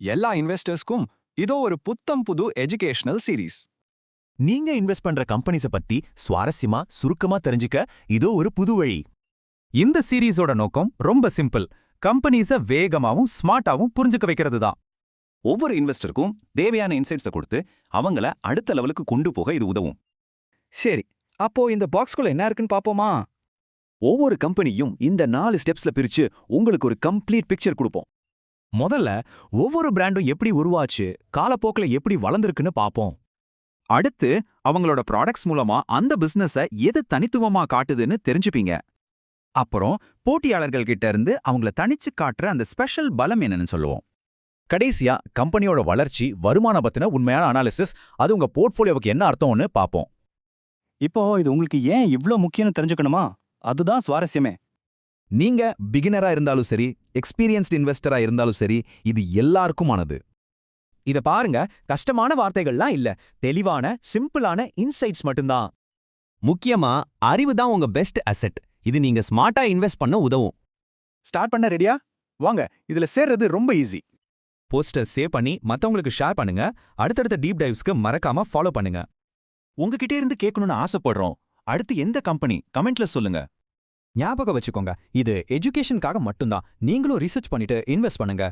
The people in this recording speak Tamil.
எல்லா இன்வெஸ்டர்ஸ்க்கும் இதோ ஒரு புத்தம் புது எஜுகேஷனல் சீரீஸ் நீங்க இன்வெஸ்ட் பண்ற கம்பெனிஸ பத்தி சுவாரஸ்யமா சுருக்கமா தெரிஞ்சுக்க இதோ ஒரு புது வழி. இந்த சீரீஸோட நோக்கம் ரொம்ப சிம்பிள் கம்பெனிஸ வேகமாவும் ஸ்மார்ட்டாவும் புரிஞ்சுக்க வைக்கிறது தான். ஒவ்வொரு இன்வெஸ்டருக்கும் தேவையான இன்சைட்ஸை கொடுத்து அவங்கள அடுத்த லெவலுக்கு கொண்டு போக இது உதவும். சரி அப்போ இந்த பாக்ஸ்குள்ள என்ன இருக்குன்னு பாப்போமா? ஒவ்வொரு கம்பெனியும் இந்த நாலு ஸ்டெப்ஸ்ல பிரிச்சு உங்களுக்கு ஒரு கம்ப்ளீட் பிக்சர் கொடுப்போம். முதல்ல ஒவ்வொரு பிராண்டும் எப்படி உருவாச்சு காலப்போக்குல எப்படி வளர்ந்துருக்குன்னு பாப்போம். அடுத்து அவங்களோட ப்ராடக்ட்ஸ் மூலமா அந்த பிசினஸ எது தனித்துவமா காட்டுதுன்னு தெரிஞ்சுப்பீங்க. அப்புறம் போட்டியாளர்கள் கிட்ட இருந்து அவங்கள தனிச்சு காட்டுற அந்த ஸ்பெஷல் பலம் என்னன்னு சொல்லுவோம். கடைசியா கம்பெனியோட வளர்ச்சி வருமான பத்தின உண்மையான அனாலிசிஸ் அது உங்க போர்ட்ஃபோலியோவுக்கு என்ன அர்த்தம்னு பாப்போம். இப்போ இது உங்களுக்கு ஏன் இவ்ளோ முக்கியம்னு தெரிஞ்சுக்கணுமா? அதுதான் சுவாரஸ்யமே. நீங்க பிகினரா இருந்தாலும் சரி எக்ஸ்பீரியன்ஸ்ட் இன்வெஸ்டரா இருந்தாலும் சரி இது எல்லாருக்குமானது. இத பாருங்க கஷ்டமான வார்த்தைகள்லாம் இல்ல தெளிவான சிம்பிளான இன்சைட்ஸ் மட்டும்தான். முக்கியமா அறிவு தான் உங்க பெஸ்ட் அசெட் இது நீங்க ஸ்மார்ட்டா இன்வெஸ்ட் பண்ண உதவும். ஸ்டார்ட் பண்ண ரெடியா வாங்க இதுல சேர்றது ரொம்ப ஈஸி போஸ்டர் சேவ் பண்ணி மத்தவங்களுக்கு ஷேர் பண்ணுங்க. அடுத்தடுத்த டீப் டைவ்ஸ்க்கு மறக்காம ஃபாலோ பண்ணுங்க. உங்ககிட்ட இருந்து கேட்கணும்னு ஆசைப்படுறோம். அடுத்து எந்த கம்பெனி கமெண்ட்ல சொல்லுங்க. ஞாபகம் வச்சுக்கோங்க. இது எஜுகேஷனுக்காக மட்டும்தான். நீங்களும் ரிசர்ச் பண்ணிட்டு இன்வெஸ்ட் பண்ணுங்க.